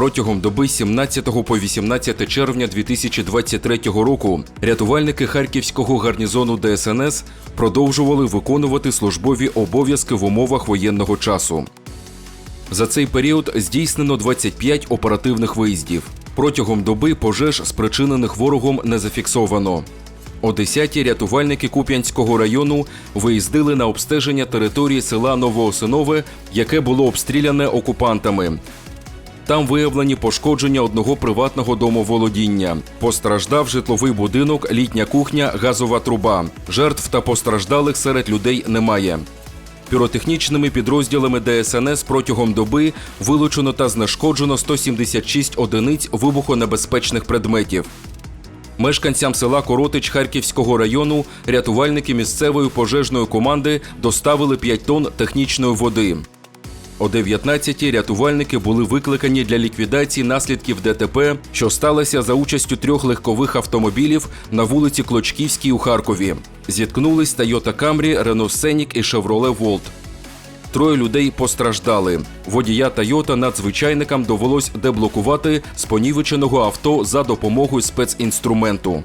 Протягом доби 17 по 18 червня 2023 року рятувальники харківського гарнізону ДСНС продовжували виконувати службові обов'язки в умовах воєнного часу. За цей період здійснено 25 оперативних виїздів. Протягом доби пожеж, спричинених ворогом, не зафіксовано. О 10-ті рятувальники Куп'янського району виїздили на обстеження території села Новоосинове, яке було обстріляне окупантами. Там виявлені пошкодження одного приватного домоволодіння. Постраждав житловий будинок, літня кухня, газова труба. Жертв та постраждалих серед людей немає. Піротехнічними підрозділами ДСНС протягом доби вилучено та знешкоджено 176 одиниць вибухонебезпечних предметів. Мешканцям села Коротич Харківського району рятувальники місцевої пожежної команди доставили 5 тонн технічної води. О 19-ті рятувальники були викликані для ліквідації наслідків ДТП, що сталося за участю трьох легкових автомобілів на вулиці Клочківській у Харкові. Зіткнулись Toyota Camry, Renault Scenic і Chevrolet Volt. Троє людей постраждали. Водія Тойота надзвичайникам довелось деблокувати з понівеченого авто за допомогою спецінструменту.